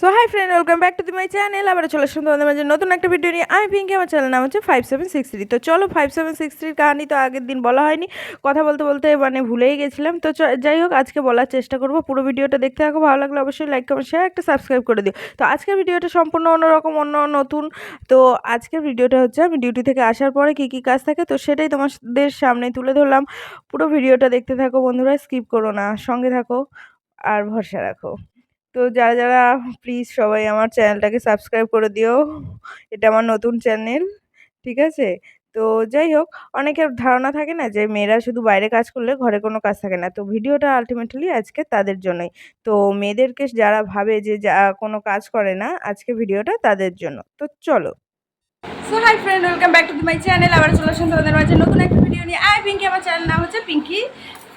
So hi friend welcome back to the my channel আবার চলে আসুন তোমাদের মাঝে নতুন একটা ভিডিও নিয়ে। আমি পিঙ্কি আমার চ্যানেল নাম হচ্ছে ফাইভ সেভেন সিক্স থ্রি তো চলো ফাইভ সেভেন সিক্স থ্রির কাহানি তো আগের দিন বলা হয়নি। কথা বলতে বলতে মানে ভুলেই গেছিলাম। তো যাই হোক, আজকে বলার চেষ্টা করব। পুরো ভিডিওটা দেখতে থাকো। ভালো লাগলে অবশ্যই লাইক কমেন্ট শেয়ার একটা সাবস্ক্রাইব করে দিও। তো আজকের ভিডিওটা সম্পূর্ণ অন্যরকম, অন্য নতুন। তো আজকের ভিডিওটা হচ্ছে আমি ডিউটি থেকে আসার পরে কী কী কাজ থাকে, তো সেটাই তোমাদের সামনে তুলে ধরলাম। পুরো ভিডিওটা দেখতে থাকো বন্ধুরা স্কিপ করো না। সঙ্গে থাকো আর ভরসা রাখো। তো যারা যারা প্লিজ সবাই আমার চ্যানেলটাকে সাবস্ক্রাইব করে দিও। এটা আমার নতুন চ্যানেল, ঠিক আছে? তো যাই হোক, অনেকের ধারণা থাকে না যে মেয়েরা শুধু বাইরে কাজ করলে ঘরে কোনো কাজ থাকে না। তো ভিডিওটা আলটিমেটলি আজকে তাদের জন্যই। তো মেয়েদেরকে যারা ভাবে যে যা, কোনো কাজ করে না, আজকে ভিডিওটা তাদের জন্য। তো চলো। So hi friend welcome back to my channel আবার চলে আসুন তোমাদের মাঝে নতুন একটা ভিডিও নিয়ে। আই পিঙ্কি আমার চ্যানেল নাম হচ্ছে Pinky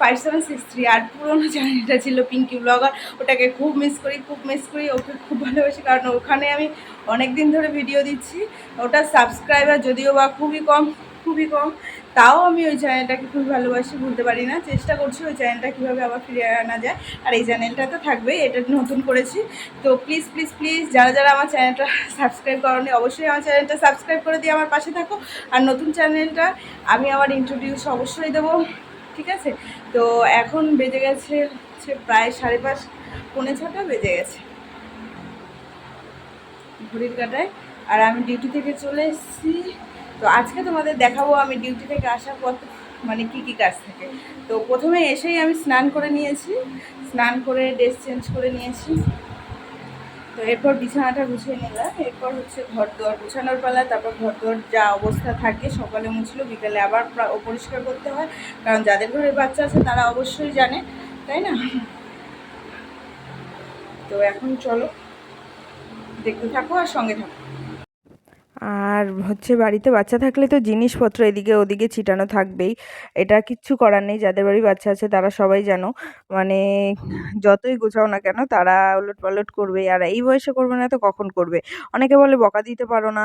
five seven six three আর পুরোনো চ্যানেলটা ছিল পিঙ্কি ব্লগার ওটাকে খুব মিস করি, খুব মিস করি, ওকে খুব ভালোবাসি। কারণ ওখানে আমি অনেক দিন ধরে ভিডিও দিচ্ছি। ওটা সাবস্ক্রাইবার যদিও বা খুবই কম খুবই কম, তাও আমি ওই চ্যানেলটাকে খুব ভালোবাসি, ভুলতে পারি না। চেষ্টা করছি ওই চ্যানেলটা কীভাবে আবার ফিরে আনা যায়। আর এই চ্যানেলটা তো থাকবেই, এটা নতুন করেছি। তো প্লিজ প্লিজ প্লিজ যারা যারা আমার চ্যানেলটা সাবস্ক্রাইব করনি, অবশ্যই আমার চ্যানেলটা সাবস্ক্রাইব করে দিয়ে আমার পাশে থাকো। আর নতুন চ্যানেলটা আমি আমার ইন্ট্রোডিউস অবশ্যই দেবো। ঠিক আছে? তো এখন বেজে গেছে হচ্ছে প্রায় সাড়ে পাঁচ, পৌনে ছটা বেজে গেছে। ঘড়ির কাটায়। আর আমি ডিউটি থেকে চলে এসেছি। তো আজকে তোমাদের দেখাবো আমি ডিউটি থেকে আসার পর মানে কী কী কাজ থাকে। তো প্রথমে এসেই আমি স্নান করে নিয়েছি। স্নান করে ড্রেস চেঞ্জ করে নিয়েছি। তো এরপর বিছানাটা গুছিয়ে নিলাম। এরপর হচ্ছে ঘর দুয়ার গুছানোর পালা, তারপর ঘর দুয়ার যা অবস্থা থাকে সকালে মুছলো, বিকালে আবার প্রা- পরিষ্কার করতে হয়। কারণ যাদের ঘরে বাচ্চা আছে তারা অবশ্যই জানে, তাই না? তো এখন চলো, দেখতে থাকো আর সঙ্গে থাকো। আর হচ্ছে বাড়িতে বাচ্চা থাকলে তো জিনিসপত্র এদিকে ওদিকে ছিটানো থাকবেই। এটা কিচ্ছু করার নেই যাদের বাড়ি বাচ্চা আছে তারা সবাই জানো। মানে যতই গোছাও না কেন তারা ওলট পালট করবেই আর এই বয়সে করবে না তো কখন করবে? অনেকে বলে বকা দিতে পারো না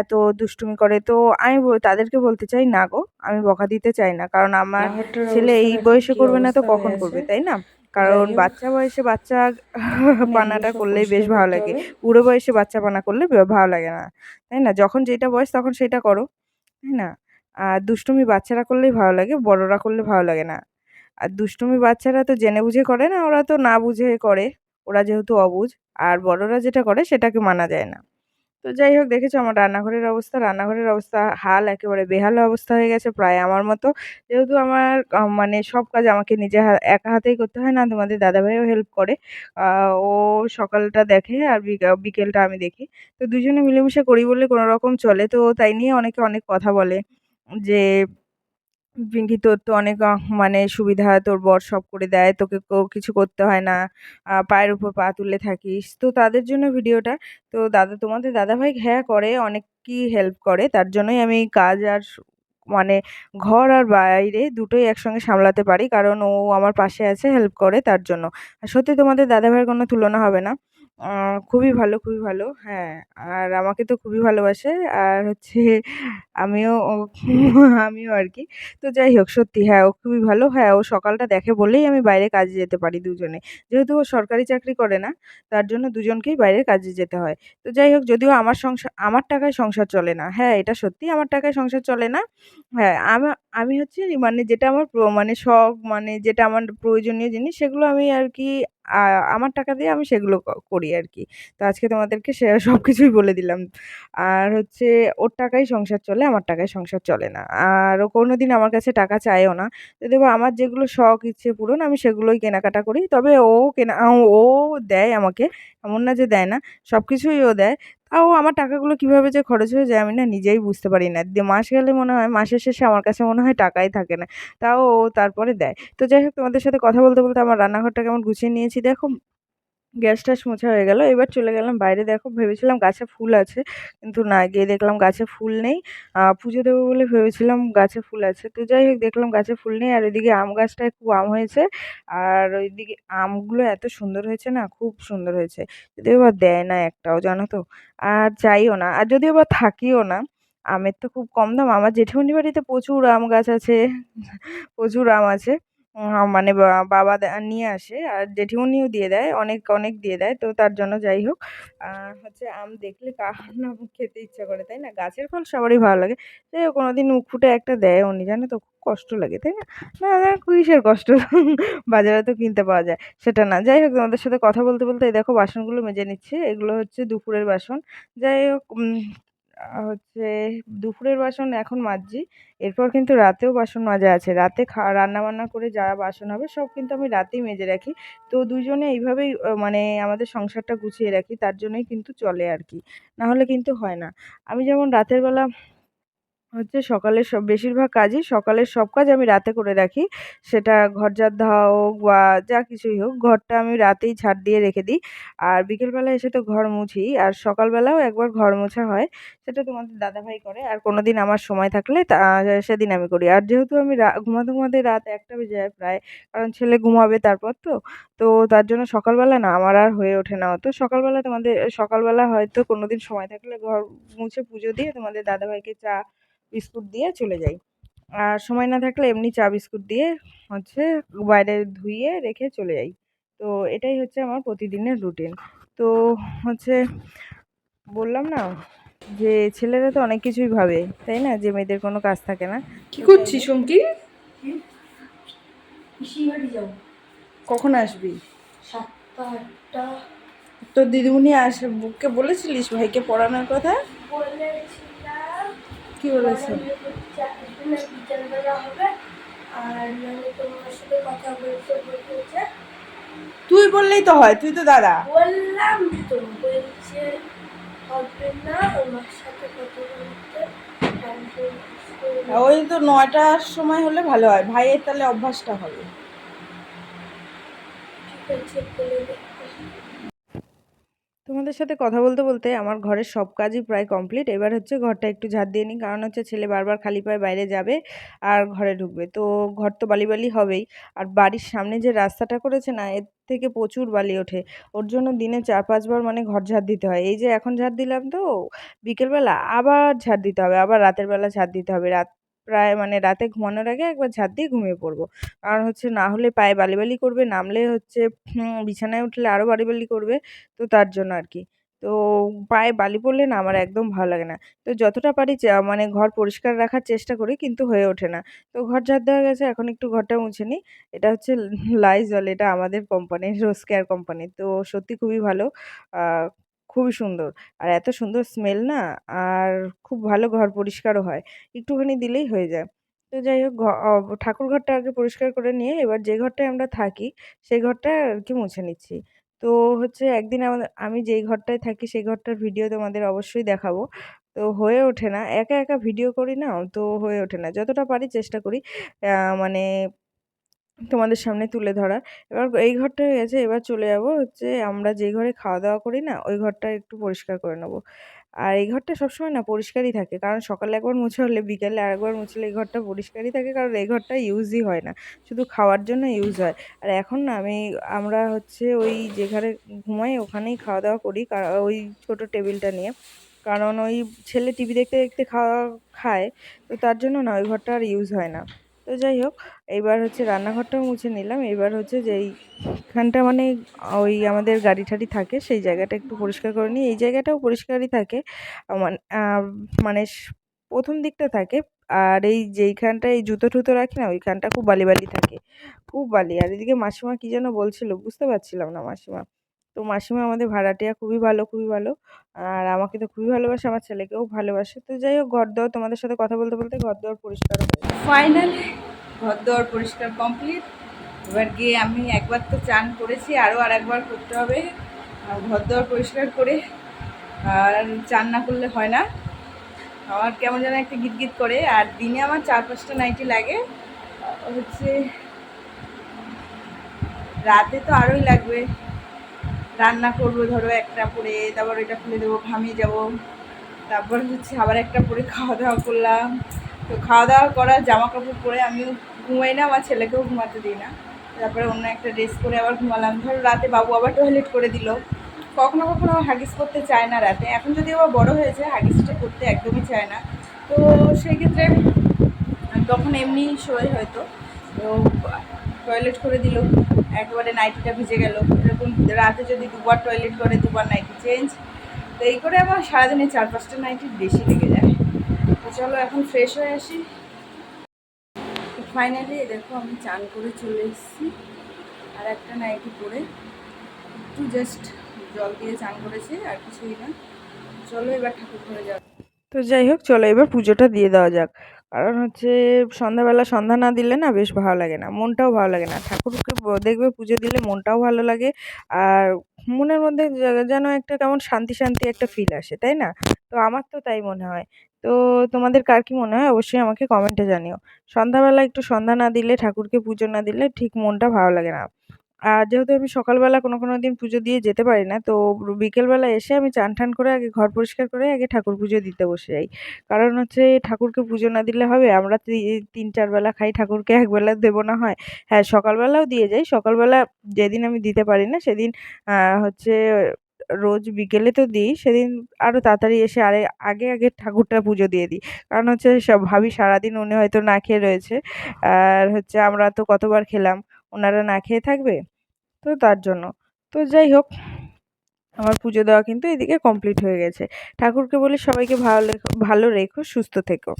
এত দুষ্টুমি করে। তো আমি তাদেরকে বলতে চাই না গো আমি বকা দিতে চাই না। কারণ আমার ছেলে এই বয়সে করবে না তো কখন করবে তাই না? কারণ বাচ্চা বয়সে বাচ্চা পানাটা করলেই বেশ ভালো লাগে। বুড়ো বয়সে বাচ্চা পানা করলে ভালো লাগে না। তাই না? যখন যেটা বয়স তখন সেটা করো। তাই না? আর দুষ্টুমি বাচ্চারা করলেই ভালো লাগে বড়রা করলে ভালো লাগে না। আর দুষ্টুমি বাচ্চারা তো জেনে বুঝে করে না ওরা তো না বুঝে করে। ওরা যেহেতু অবুঝ আর বড়রা যেটা করে সেটাকে মানা যায় না। তো যাই হোক, দেখেছ আমার রান্নাঘরের অবস্থা। রান্নাঘরের অবস্থা হাল একেবারে বেহাল অবস্থা হয়ে গেছে, প্রায় আমার মতো। যেহেতু আমার মানে সব কাজ আমাকে নিজে একা হাতেই করতে হয় না, তোমাদের দাদাভাইও হেল্প করে। ও সকালটা দেখে আর বিকা- বিকেলটা আমি দেখি। তো দুজনে মিলেমিশে করি বলে কোনো রকম চলে। তো তাই নিয়ে অনেকে অনেক কথা বলে যে পিঙ্কি, তোর তো অনেক মানে সুবিধা, তোর বর সব করে দেয়, তোকে কিছু করতে হয় না পায়ের উপর পা তুলে থাকিস। তো তাদের জন্য ভিডিওটা, তো দাদা, তোমাদের দাদাভাই হ্যাঁ করে অনেকই হেল্প করে, তার জন্যই আমি কাজ আর মানে ঘর আর বাইরে দুটোই একসঙ্গে সামলাতে পারি, কারণ ও আমার পাশে আছে হেল্প করে তার জন্য। আর সত্যি তোমাদের দাদাভাইয়ের কোনো তুলনা হবে না। খুবই ভালো খুবই ভালো। হ্যাঁ আর আমাকে তো খুবই ভালোবাসে। আর হচ্ছে আমিও আমিও আর কি। তো যাই হোক, সত্যি হ্যাঁ ও খুবই ভালো। হ্যাঁ ও সকালটা দেখে বলেই আমি বাইরে কাজে যেতে পারি দুজনে। যেহেতু ও সরকারি চাকরি করে না, তার জন্য দুজনকেই বাইরে কাজে যেতে হয়। তো যাই হোক, যদিও আমার সংসার, আমার টাকায় সংসার চলে না। হ্যাঁ এটা সত্যি, আমার টাকায় সংসার চলে না। হ্যাঁ আমা আমি হচ্ছে মানে যেটা আমার মানে শখ মানে যেটা আমার প্রয়োজনীয় জিনিস, সেগুলো আমি আর কি আমার টাকা দিয়ে আমি সেগুলো ক- করি আর কি। তো আজকে তোমাদেরকে সে সব কিছুই বলে দিলাম। আর হচ্ছে ওর টাকায় সংসার চলে, আমার টাকায় সংসার চলে না। আর ও কোনো দিন আমার কাছে টাকা চায়ও না। যদি বা আমার যেগুলো শখ, ইচ্ছে পূরণ, আমি সেগুলোই কেনাকাটা করি। তবে ও কেনা, ও দেয় আমাকে, এমন না যে দেয় না সব কিছুই ও দেয়। তাও আমার টাকাগুলো কীভাবে যে খরচ হয়ে যায় আমি না নিজেই বুঝতে পারি না। মাস গেলে মনে হয়, মাসের শেষে আমার কাছে মনে হয় টাকাই থাকে না। তাও ও তারপরে দেয়। তো যাই হোক তোমাদের সাথে কথা বলতে বলতে আমার রান্নাঘরটা কেমন গুছিয়ে নিয়েছি দেখো। গ্যাস ট্যাস মোছা হয়ে গেল। এবার চলে গেলাম বাইরে। দেখো, ভেবেছিলাম গাছে ফুল আছে, কিন্তু না, গিয়ে দেখলাম গাছে ফুল নেই। পুজো দেবো বলে ভেবেছিলাম গাছে ফুল আছে। তো যাই হোক, দেখলাম গাছে ফুল নেই, আর ওইদিকে আম গাছটায় খুব আম হয়েছে। আর ওইদিকে আমগুলো এত সুন্দর হয়েছে না, খুব সুন্দর হয়েছে। যদিও বা দেয় না একটাও, জানো তো? আর চাইও না। আর যদিও বা থাকিও না, আমের তো খুব কম দাম। আমার জেঠিমণি বাড়িতে প্রচুর আম গাছ আছে, প্রচুর আম আছে। মানে বাবা নিয়ে আসে আর জেঠিমনিও দিয়ে দেয়, অনেক অনেক দিয়ে দেয়। তো তার জন্য যাই হোক হচ্ছে আম দেখলে কার না খেতে ইচ্ছা করে, তাই না? গাছের ফল সবারই ভালো লাগে। যাই হোক, কোনোদিন মুখ ফুটে একটা দেয়, উনি জানে তো খুব কষ্ট লাগে, তাই না? না না কষ্ট? বাজারে তো কিনতে পাওয়া যায়, সেটা না। যাই হোক, তোমাদের সাথে কথা বলতে বলতে এই দেখো বাসনগুলো মেজে নিচ্ছে, এগুলো হচ্ছে দুপুরের বাসন। যাই হোক হচ্ছে দুপুরের বাসন এখন মাজছি। এরপর কিন্তু রাতেও বাসন মাজা আছে। রাতে খা, রান্নাবান্না করে যা বাসন হবে সব কিন্তু আমি রাতেই মেজে রাখি। তো দুজনে এইভাবেই মানে আমাদের সংসারটা গুছিয়ে রাখি, তার জন্যই কিন্তু চলে আর কি। না হলে কিন্তু হয় না। আমি যেমন রাতের বেলা হচ্ছে সকালের সব, বেশিরভাগ কাজই সকালের সব কাজ আমি রাতে করে রাখি। সেটা ঘর ঝাড় দেওয়া হোক বা যা কিছুই হোক, ঘরটা আমি রাতেই ঝাড় দিয়ে রেখে দিই। আর বিকেলবেলা এসে তো ঘর মুছি, আর সকালবেলাও একবার ঘর মোছা হয়, সেটা তোমাদের দাদাভাই করে। আর কোনো দিন আমার সময় থাকলে তা, সেদিন আমি করি। আর যেহেতু আমি ঘুমাতে ঘুমাতে রাত একটা বেজে যায় প্রায়, কারণ ছেলে ঘুমাবে তারপর তো তো তার জন্য সকালবেলা না আমার আর হয়ে ওঠে না। অত সকালবেলা তোমাদের, সকালবেলা হয়তো কোনো দিন সময় থাকলে ঘর মুছে পুজো দিয়ে তোমাদের দাদাভাইকে চা বিস্কুট দিয়ে চলে যাই। আর সময় না থাকলে এমনি চা বিস্কুট দিয়ে হচ্ছে বাইরে ধুইয়ে রেখে চলে যাই। তো এটাই হচ্ছে আমার প্রতিদিনের রুটিন। তো হচ্ছে বললাম না যে ছেলেরা তো অনেক কিছুই ভাবে তাই না? যে মেয়েদের কোনো কাজ থাকে না। কি করছিস যাব। কখন আসবি? সাতটা তোর দিদিমণি আস বলেছিলিস ভাইকে পড়ানোর কথা? বলতে বলতে তুই বললেই তো হয়, তুই তো দাদা। বললাম তো বলছে ওই তো নয়টার সময় হলে ভালো হয়, ভাইয়ের তাহলে অভ্যাসটা হবে। ঠিক আছে তোমাদের সাথে কথা বলতে বলতে আমার ঘরের সব কাজই প্রায় কমপ্লিট এবার হচ্ছে ঘরটা একটু ঝাড় দিয়ে নিই, কারণ হচ্ছে ছেলে বারবার খালি পায়ে বাইরে যাবে আর ঘরে ঢুকবে। তো ঘর তো বালি বালি হবেই। আর বাড়ির সামনে যে রাস্তাটা করেছে না, এর থেকে প্রচুর বালি ওঠে। ওর জন্য দিনে চার, পাঁচবার মানে ঘর ঝাড় দিতে হয়। এই যে এখন ঝাড় দিলাম তো, বিকেলবেলা আবার ঝাড় দিতে হবে, আবার রাতের বেলা ঝাড় দিতে হবে। রাত প্রায় মানে রাতে ঘুমানোর আগে একবার ঝাড় দিয়ে ঘুমিয়ে পড়ব। কারণ হচ্ছে না হলে পায়ে বালি বালি করবে, নামলে হচ্ছে বিছানায় উঠলে আরও বালি বালি করবে, তো তার জন্য আর কি। তো পায়ে বালি পড়লে না আমার একদম ভালো লাগে না। তো যতটা পারি মানে ঘর পরিষ্কার রাখার চেষ্টা করি, কিন্তু হয়ে ওঠে না। তো ঘর ঝাড় দেওয়া গেছে, এখন একটু ঘরটা মুছে নিই। এটা হচ্ছে লাইজল এটা আমাদের কোম্পানির রোজ কেয়ার কোম্পানি তো সত্যি খুবই ভালো। খুবই সুন্দর। আর এত সুন্দর স্মেল না, আর খুব ভালো ঘর পরিষ্কারও হয়। একটুখানি দিলেই হয়ে যায়। তো যাই হোক ঠাকুর ঘরটা আগে পরিষ্কার করে নিয়ে এবার যে ঘরটায় আমরা থাকি, সেই ঘরটা আর কি মুছে নিচ্ছি। তো হচ্ছে একদিন আমাদের, আমি যেই ঘরটায় থাকি, সেই ঘরটার ভিডিও তোমাদের অবশ্যই দেখাবো। তো হয়ে ওঠে না, একা একা ভিডিও করি না, তো হয়ে ওঠে না। যতটা পারি চেষ্টা করি মানে তোমাদের সামনে তুলে ধরা এবার এই ঘরটা হয়ে গেছে, এবার চলে যাব হচ্ছে আমরা যে ঘরে খাওয়া দাওয়া করি না, ওই ঘরটা একটু পরিষ্কার করে নেব। আর এই ঘরটা সবসময় না পরিষ্কারই থাকে, কারণ সকালে একবার মুছে হলে, বিকেলে আরেকবার মুছলে এই ঘরটা পরিষ্কারই থাকে, কারণ এই ঘরটা ইউজই হয় না। শুধু খাওয়ার জন্য ইউজ হয়। আর এখন না আমি, আমরা হচ্ছে ওই যে ঘরে ঘুমাই, ওখানেই খাওয়া দাওয়া করি কার- ওই ছোট টেবিলটা নিয়ে। কারণ ওই ছেলে টিভি দেখতে দেখতে খাওয়া খায়, তো তার জন্য না ওই ঘরটা আর ইউজ হয় না। তো যাই হোক, এইবার হচ্ছে রান্নাঘরটাও মুছে নিলাম। এবার হচ্ছে যে এইখানটা মানে ওই আমাদের গাড়ি ঠাড়ি থাকে, সেই জায়গাটা একটু পরিষ্কার করে নিই। এই জায়গাটাও পরিষ্কারই থাকে মানে প্রথম দিকটা থাকে। আর এই যেইখানটায় এই জুতো টুতো রাখি না ওইখানটা খুব বালি বালি থাকে, খুব বালি। আর এদিকে মাসিমা কী যেন বলছিল, বুঝতে পারছিলাম না মাসিমা। তো মাসিমা আমাদের ভাড়াটিয়া খুবই ভালো খুবই ভালো। আর আমাকে তো খুবই ভালোবাসে, আমার ছেলেকেও ভালোবাসে। তো যাই হোক ঘর দেওয়ার তোমাদের সাথে কথা বলতে বলতে ঘর দেওয়ার পরিষ্কার ফাইনালি ঘর দোয়ার পরিষ্কার কমপ্লিট এবার গিয়ে আমি একবার তো চান করেছি, আরও আর একবার করতে হবে। ঘর দোয়ার পরিষ্কার করে, আর চান না করলে হয় না। আমার কেমন যেন একটা গিট করে, আর দিনে আমার চার পাঁচটা নাইটি লাগে। হচ্ছে, রাতে তো আরোই লাগবে। রান্না করব, ধরো একটা পরে তারপর ওইটা খুলে দেবো, ঘামিয়ে যাব। তারপর হচ্ছে আবার একটা পরে খাওয়া দাওয়া করলাম। তো খাওয়া দাওয়া করা জামা কাপড় পরে আমিও ঘুমাই না, আমার ছেলেকেও ঘুমাতে দিই না। তারপরে অন্য একটা ড্রেস পরে আবার ঘুমালাম। ধরো রাতে বাবু আবার টয়লেট করে দিল। কখনো কখনো হাগিস করতে চায় না রাতে। এখন যদি আবার বড় হয়েছে, হাগিসটা করতে একদমই চায় না। তো সেই ক্ষেত্রে তখন এমনি শোয় হয়তো, তো টয়লেট করে দিল। একেবারে নাইটিটা ভিজে গেল। এরকম রাতে যদি দুবার টয়লেট করে, দুবার নাইটি চেঞ্জ তো এই করে আমার সারাদিনে চার পাঁচটা নাইটি বেশি লেগে যায়। তো চলো এখন ফ্রেশ হয়ে আসি। ফাইনালি দেখো আমি চান করে চলে এসেছি। আর একটা নাইটি পরে একটু জাস্ট জল দিয়ে চান করেছি, আর কিছুই না। চলো এবার ঠাকুর ঘরে যাও তো যাই হোক, চলো এবার পুজোটা দিয়ে দেওয়া যাক। কারণ হচ্ছে সন্ধ্যাবেলা সন্ধ্যা না দিলে না বেশ ভালো লাগে না, মনটাও ভালো লাগে না। ঠাকুরকে দেখবে পুজো দিলে মনটাও ভালো লাগে আর মনের মধ্যে যেন একটা কেমন শান্তি শান্তি একটা ফিল আসে, তাই না? তো আমার তো তাই মনে হয়। তো তোমাদের কার কি মনে হয় অবশ্যই আমাকে কমেন্টে জানিও। সন্ধ্যাবেলা একটু সন্ধ্যা না দিলে, ঠাকুরকে পুজো না দিলে ঠিক মনটা ভালো লাগে না। আর যেহেতু আমি সকালবেলা কোনো কোনো দিন পুজো দিয়ে যেতে পারি না, তো বিকেলবেলা এসে আমি চান, টান করে আগে ঘর পরিষ্কার করে আগে ঠাকুর পুজো দিতে বসে যাই। কারণ হচ্ছে ঠাকুরকে পুজো না দিলে হবে, আমরা তিন, চার বেলা খাই, ঠাকুরকে একবেলা দেবো না হয়। হ্যাঁ সকালবেলাও দিয়ে যাই, সকালবেলা যেদিন আমি দিতে পারি না, সেদিন হচ্ছে রোজ বিকেলে তো দিই, সেদিন আরও তাড়াতাড়ি এসে আরে, আগে আগে ঠাকুরটা পুজো দিয়ে দিই। কারণ হচ্ছে সব ভাবি সারাদিন উনি হয়তো না খেয়ে রয়েছে, আর হচ্ছে আমরা তো কতবার খেলাম ওনারা না খেয়ে থাকবে? তো তার জন্য। তো যাই হোক, আমার পুজো দেওয়া কিন্তু এদিকে কমপ্লিট হয়ে গেছে। ঠাকুরকে বলি সবাইকে ভালো ভালো রেখো, সুস্থ থেকো।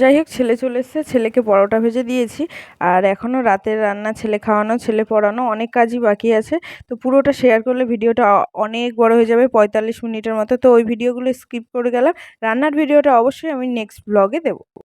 যাই হোক, ছেলে চলে এসেছে, ছেলেকে পরোটা ভেজে দিয়েছি। আর এখনও রাতের রান্না, ছেলে খাওয়ানো, ছেলে পড়ানো অনেক কাজই বাকি আছে। তো পুরোটা শেয়ার করলে ভিডিওটা অনেক বড় হয়ে যাবে, পঁয়তাল্লিশ মিনিটের মতো। তো ওই ভিডিওগুলো স্কিপ করে গেলাম। রান্নার ভিডিওটা অবশ্যই আমি নেক্সট ব্লগে দেবো।